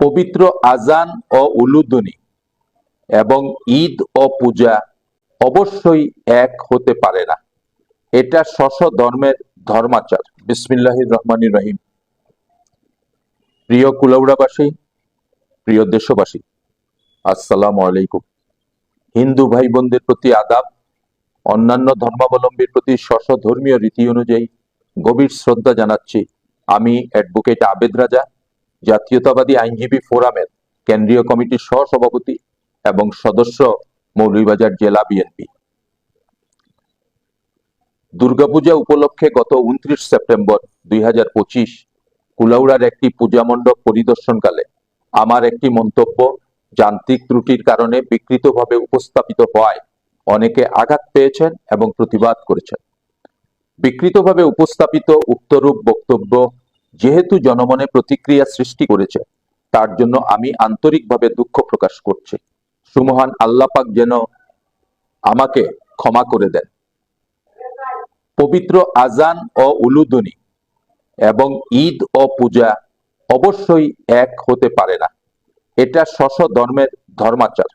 পবিত্র আজান ও উলুধ্বনি এবং ঈদ ও পূজা অবশ্যই এক হতে পারে না। এটা শশ ধর্মের ধর্মাচার। বিসমিল্লাহির রহমানির রহিম। প্রিয় কুলাউড়াবাসী, প্রিয় দেশবাসী, আসসালামু আলাইকুম। হিন্দু ভাই বোনদের প্রতি আদাব, অন্যান্য ধর্মাবলম্বীর প্রতি শশ ধর্মীয় রীতি অনুযায়ী গভীর শ্রদ্ধা জানাচ্ছি। আমি অ্যাডভোকেট আবেদ রাজা। জাতীয়তাবাদী আইনজীবী ফোরামের কেন্দ্রীয় কমিটির সহসভাপতি এবং সদস্য মৌলভীবাজার জেলা বিএনপি। দুর্গাপূজা উপলক্ষে গত উনত্রিশ সেপ্টেম্বর দুই হাজার পঁচিশ কুলাউড়ার একটি পূজা মণ্ডপ পরিদর্শনকালে আমার একটি মন্তব্য যান্ত্রিক ত্রুটির কারণে বিকৃতভাবে উপস্থাপিত হওয়ায় অনেকে আঘাত পেয়েছেন এবং প্রতিবাদ করেছেন। বিকৃতভাবে উপস্থাপিত উক্তরূপ বক্তব্য যেহেতু জনমনে প্রতিক্রিয়া সৃষ্টি করেছে, তার জন্য আমি আন্তরিকভাবে দুঃখ প্রকাশ করছি। সুমহান আল্লাপাক যেন আমাকে ক্ষমা করে দেন। পবিত্র আজান ও উলুধ্বনি এবং ঈদ ও পূজা অবশ্যই এক হতে পারে না। এটা শশ ধর্মের ধর্মাচার।